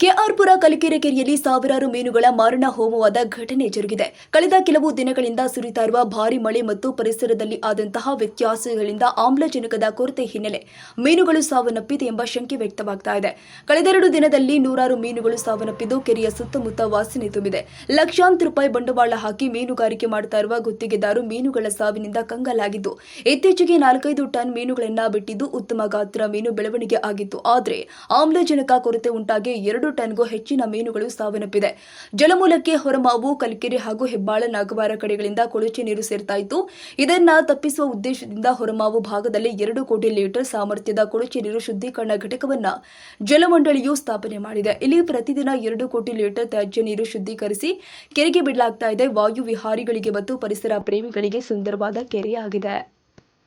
ಕೆಆರ್ಪುರ ಕಲಿಕೆರೆ ಕೆರೆಯಲ್ಲಿ ಸಾವಿರಾರು ಮೀನುಗಳ ಮಾರಣ ಹೋಮವಾದ ಘಟನೆ ಜರುಗಿದೆ. ಕಳೆದ ಕೆಲವು ದಿನಗಳಿಂದ ಸುರಿತಾ ಇರುವ ಭಾರಿ ಮಳೆ ಮತ್ತು ಪರಿಸರದಲ್ಲಿ ಆದಂತಹ ವ್ಯತ್ಯಾಸಗಳಿಂದ ಆಮ್ಲಜನಕದ ಕೊರತೆ ಹಿನ್ನೆಲೆ ಮೀನುಗಳು ಸಾವನ್ನಪ್ಪಿದೆ ಎಂಬ ಶಂಕೆ ವ್ಯಕ್ತವಾಗ್ತಾ ಇದೆ. ಕಳೆದೆರಡು ದಿನದಲ್ಲಿ ನೂರಾರು ಮೀನುಗಳು ಸಾವನ್ನಪ್ಪಿದ್ದು ಕೆರೆಯ ಸುತ್ತಮುತ್ತ ವಾಸನೆ ತುಂಬಿದೆ. ಲಕ್ಷಾಂತರ ರೂಪಾಯಿ ಬಂಡವಾಳ ಹಾಕಿ ಮೀನುಗಾರಿಕೆ ಮಾಡ್ತಾ ಇರುವ ಗುತ್ತಿಗೆದಾರು ಮೀನುಗಳ ಸಾವಿನಿಂದ ಕಂಗಾಲಾಗಿದ್ದು, ಇತ್ತೀಚೆಗೆ ನಾಲ್ಕೈದು ಟನ್ ಮೀನುಗಳನ್ನ ಬಿಟ್ಟಿದ್ದು ಉತ್ತಮ ಗಾತ್ರ ಮೀನು ಬೆಳವಣಿಗೆ ಆಗಿತ್ತು. ಆದರೆ ಆಮ್ಲಜನಕ ಕೊರತೆ ಉಂಟಾಗಿ ಎರಡು ಟನ್ಗೂ ಹೆಚ್ಚಿನ ಮೀನುಗಳು ಸಾವನ್ನಪ್ಪಿದೆ. ಜಲಮೂಲಕ್ಕೆ ಹೊರಮಾವು, ಕಲ್ಕೆರೆ ಹಾಗೂ ಹೆಬ್ಬಾಳ, ನಾಗವಾರ ಕಡೆಗಳಿಂದ ಕೊಳಚೆ ನೀರು ಸೇರ್ತಾ ಇತ್ತು ಇದನ್ನ ತಪ್ಪಿಸುವ ಉದ್ದೇಶದಿಂದ ಹೊರಮಾವು ಭಾಗದಲ್ಲಿ ಎರಡು ಕೋಟಿ ಲೀಟರ್ ಸಾಮರ್ಥ್ಯದ ಕೊಳಚೆ ನೀರು ಶುದ್ಧೀಕರಣ ಘಟಕವನ್ನ ಜಲಮಂಡಳಿಯು ಸ್ಥಾಪನೆ ಮಾಡಿದೆ. ಇಲ್ಲಿ ಪ್ರತಿದಿನ ಎರಡು ಕೋಟಿ ಲೀಟರ್ ತ್ಯಾಜ್ಯ ನೀರು ಶುದ್ಧೀಕರಿಸಿ ಕೆರೆಗೆ ಬಿಡಲಾಗ್ತಾ ಇದೆ. ವಾಯು ವಿಹಾರಿಗಳಿಗೆ ಮತ್ತು ಪರಿಸರ ಪ್ರೇಮಿಗಳಿಗೆ ಸುಂದರವಾದ ಕೆರೆಯಾಗಿದೆ